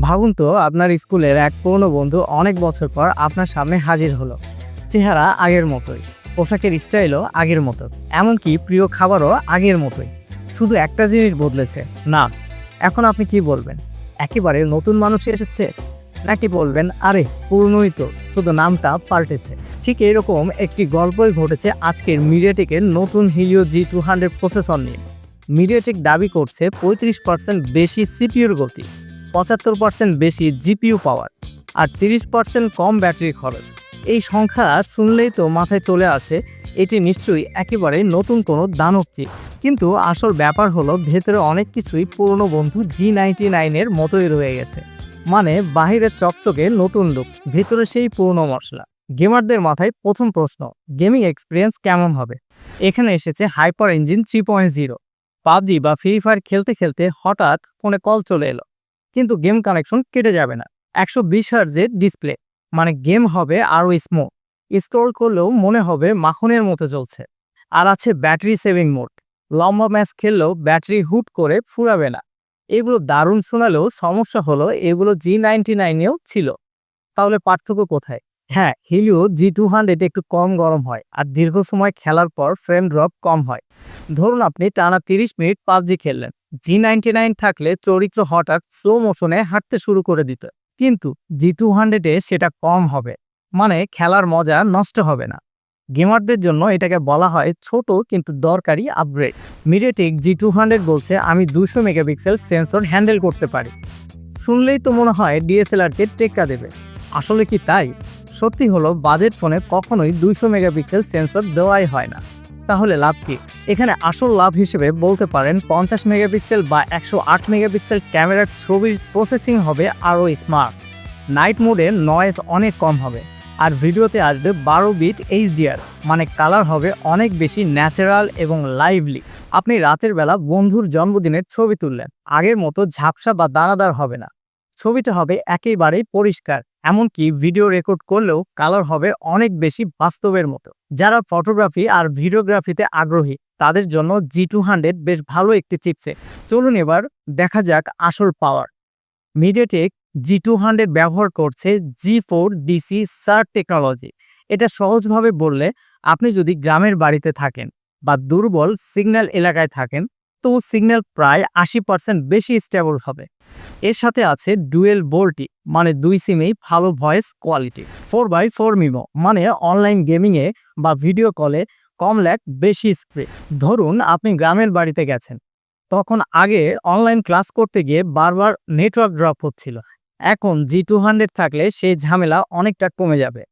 ভাবুন তো, আপনার স্কুলের এক পুরনো বন্ধু অনেক বছর পর আপনার সামনে হাজির হলো। চেহারা আগের মতোই, পোশাকের স্টাইলও আগের মতো, এমনকি প্রিয় খাবারও আগের মতোই। শুধু একটা জিনিস বদলেছে, না, এখন আপনি কি বলবেন? একেবারে নতুন মানুষ এসেছে? নাকি বলবেন, আরে, পুরনোই তো, শুধু নামটা পাল্টেছে। ঠিক এরকম একটি গল্পই ঘটেছে আজকের মিডিয়াটেকের নতুন Helio G two hundred processor নিয়ে। মিডিয়াটেক দাবি করছে পঁয়ত্রিশ পার্সেন্ট বেশি সিপিউর গতি। পঁচাত্তর পার্সেন্ট বেশি জিপিইউ পাওয়ার আর তিরিশ পার্সেন্ট কম ব্যাটারি খরচ। এই সংখ্যা শুনলেই তো মাথায় চলে আসে, এটি নিশ্চয়ই একেবারে নতুন কোনো দানব চিপ কিন্তু আসল ব্যাপার হলো ভেতরে অনেক কিছুই পুরনো বন্ধু জি নাইনটি নাইনের মতোই রয়ে গেছে। মানে বাহিরের চকচকে নতুন লুক, ভেতরে সেই পুরনো মশলা। গেমারদের মাথায় প্রথম প্রশ্ন, গেমিং এক্সপিরিয়েন্স কেমন হবে? এখানে এসেছে hyper engine three point zero. PUBG বা ফ্রি ফায়ার খেলতে খেলতে হঠাৎ ফোনে কল চলে এলো। কিন্তু গেম কানেকশন কেটে যাবে না। একশো বিশ হার্জের ডিসপ্লে মানে গেম হবে আরও স্মুথ স্ক্রল করলেও মনে হবে মাখনের মতো চলছে। আর আছে ব্যাটারি সেভিং মোড লম্বা ম্যাচ খেললেও ব্যাটারি হুট করে ফুরাবে না। এগুলো দারুণ শোনালেও সমস্যা হলো এগুলো জি নাইনটি নাইনেও ছিল। তাহলে পার্থক্য কোথায়? হ্যাঁ হিলিও জি টু হান্ড্রেড একটু কম গরম হয় আর দীর্ঘ সময় খেলার পর ফ্রেম ড্রপ কম হয়। ধরুন আপনি টানা তিরিশ মিনিট পাবজি খেললেন। জি নাইনটি নাইন থাকলে চরিত্র হঠাৎ স্লো মোশনে হাঁটতে শুরু করে দিত। কিন্তু জি টু হান্ড্রেডে সেটা কম হবে। মানে খেলার মজা নষ্ট হবে না। গেমারদের জন্য এটাকে বলা হয় ছোট কিন্তু দরকারি upgrade MediaTek G two hundred বলছে, আমি দুশো মেগাপিক্সেল সেন্সর হ্যান্ডেল করতে পারি। শুনলেই তো মনে হয় ডিএসএলআরকে টেক্কা দেবে। আসলে কি তাই? সত্যি হলো বাজেট ফোনে কখনোই দুইশো মেগাপিক্সেল সেন্সর দেওয়াই হয় না। তাহলে লাভ কি? এখানে আসল লাভ হিসেবে বলতে পারেন পঞ্চাশ মেগাপিক্সেল বা একশো আট মেগাপিক্সেল ক্যামেরার ছবির প্রসেসিং হবে আরও স্মার্ট নাইট মোডে নয়েজ অনেক কম হবে আর ভিডিওতে আসবে বারো বিট এইচডিআর মানে কালার হবে অনেক বেশি ন্যাচারাল এবং লাইভলি আপনি রাতের বেলা বন্ধুর জন্মদিনের ছবি তুললেন, আগের মতো ঝাপসা বা দানাদার হবে না। ছবিটা হবে একেবারেই পরিষ্কার। এমনকি ভিডিও রেকর্ড করলেও কালার হবে অনেক বেশি বাস্তবের মতো। যারা ফটোগ্রাফি আর ভিডিওগ্রাফিতে আগ্রহী, তাদের জন্য জি টু হান্ড্রেড বেশ ভালো একটি চিপসেট। চলুন এবার দেখা যাক আসল power. MediaTek G two hundred ব্যবহার করছে G four DC SAR technology. এটা সহজভাবে বললে আপনি যদি গ্রামের বাড়িতে থাকেন বা দুর্বল সিগন্যাল এলাকায় থাকেন তো সিগন্যাল প্রায় আশি পার্সেন্ট বেশি স্টেবল হবে। এর সাথে আছে ডুয়েল বোল্টি মানে দুই সিমেই ভালো voice quality four by four MIMO মানে অনলাইন গেমিংয়ে বা ভিডিও কলে কম ল্যাক বেশি স্প্রে ধরুন আপনি গ্রামের বাড়িতে গেছেন, তখন আগে অনলাইন ক্লাস করতে গিয়ে বারবার নেটওয়ার্ক ড্রপ হচ্ছিল। এখন জি টু হান্ড্রেড থাকলে সেই ঝামেলা অনেকটা কমে যাবে।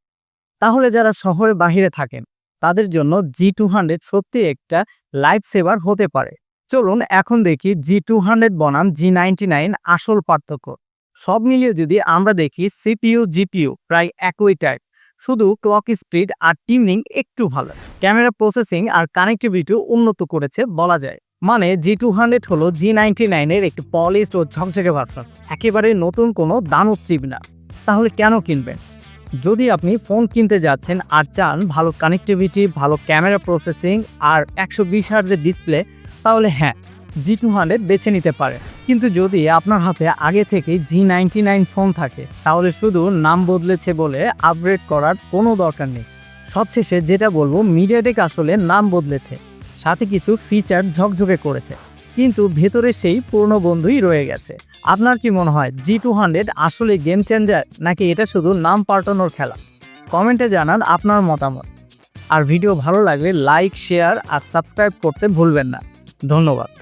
তাহলে যারা শহরে বাহিরে থাকেন, তাদের জন্য জি টু হান্ড্রেড সত্যি একটা লাইফ সেভার হতে পারে। চলুন এখন দেখি জি টু হান্ড্রেড বনাম জি নাইন আসল পার্থক্য। সব মিলিয়ে যদি আমরা দেখি সিপিইউ জিপিইউ প্রায় একই টাইপ শুধু ক্লক স্পিড আর টিউনিং একটু ভালো। ক্যামেরা প্রসেসিং আর কানেক্টিভিটিও উন্নত করেছে বলা যায়। মানে জি টু হান্ড্রেড হলো জি নাইনটি নাইনের একটি পলিশড ও ঝকঝকে ভার্সন একেবারে নতুন কোনো দানব চিপ না। তাহলে কেন কিনবেন? যদি আপনি ফোন কিনতে যাচ্ছেন আর চান ভালো কানেক্টিভিটি ভালো ক্যামেরা প্রসেসিং আর একশো বিশ হার্জের ডিসপ্লে তাহলে হ্যাঁ জি টু হান্ড্রেড বেছে নিতে পারে। কিন্তু যদি আপনার হাতে আগে থেকে জি নাইনটি নাইন ফোন থাকে, তাহলে শুধু নাম বদলেছে বলে আপগ্রেড করার কোনো দরকার নেই। সবশেষে যেটা বলব মিডিয়াটেক আসলে নাম বদলেছে, সাথে কিছু ফিচার ঝকঝকে করেছে, কিন্তু ভেতরে সেই পুরনো বন্ধুই রয়ে গেছে। আপনার কি মনে হয় জি টু হান্ড্রেড আসলে গেম চেঞ্জার নাকি এটা শুধু নাম পাল্টানোর খেলা? কমেন্টে জানান আপনার মতামত। আর ভিডিও ভালো লাগলে লাইক শেয়ার আর সাবস্ক্রাইব করতে ভুলবেন না। ধন্যবাদ।